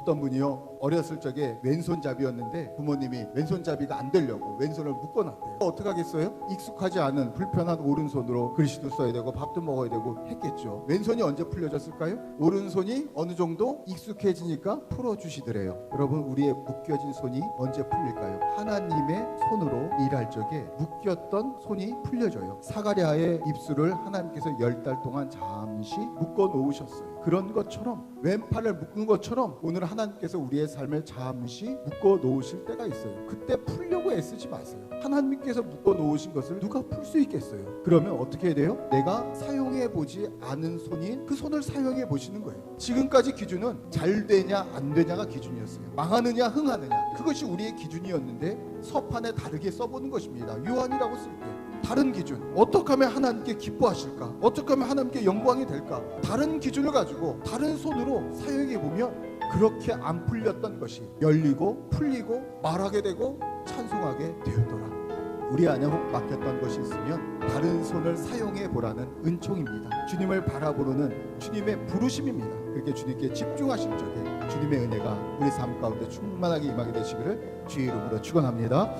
어떤 분이요 어렸을 적에 왼손잡이였는데 부모님이 왼손잡이가 안 되려고 왼손을 묶어놨대요. 어떻게 하겠어요? 익숙하지 않은 불편한 오른손으로 글씨도 써야 되고 밥도 먹어야 되고 했겠죠. 왼손이 언제 풀려졌을까요? 오른손이 어느 정도 익숙해지니까 풀어주시더래요. 여러분 우리의 묶여진 손이 언제 풀릴까요? 하나님의 손으로 일할 적에 묶였던 손이 풀려져요. 사가랴의 입술을 하나님께서 열 달 동안 잠시 묶어 놓으셨어요. 그런 것처럼 왼팔을 묶은 것처럼 오늘 하나님께서 우리의 삶을 잠시 묶어 놓으실 때가 있어요. 그때 풀려고 애쓰지 마세요. 하나님께서 묶어 놓으신 것을 누가 풀 수 있겠어요? 그러면 어떻게 해야 돼요? 내가 사용해 보지 않은 손인 그 손을 사용해 보시는 거예요. 지금까지 기준은 잘 되냐 안 되냐가 기준이었어요. 망하느냐 흥하느냐 그것이 우리의 기준이었는데 서판에 다르게 써보는 것입니다. 요한이라고 쓸 때. 다른 기준 어떻게 하면 하나님께 기뻐하실까 어떻게 하면 하나님께 영광이 될까 다른 기준을 가지고 다른 손으로 사용해 보면 그렇게 안 풀렸던 것이 열리고 풀리고 말하게 되고 찬송하게 되었더라. 우리 안에 혹 막혔던 것이 있으면 다른 손을 사용해 보라는 은총입니다. 주님을 바라보는 주님의 부르심입니다. 그렇게 주님께 집중하실 적에 주님의 은혜가 우리 삶 가운데 충만하게 임하게 되시기를 주의 이름으로 축원합니다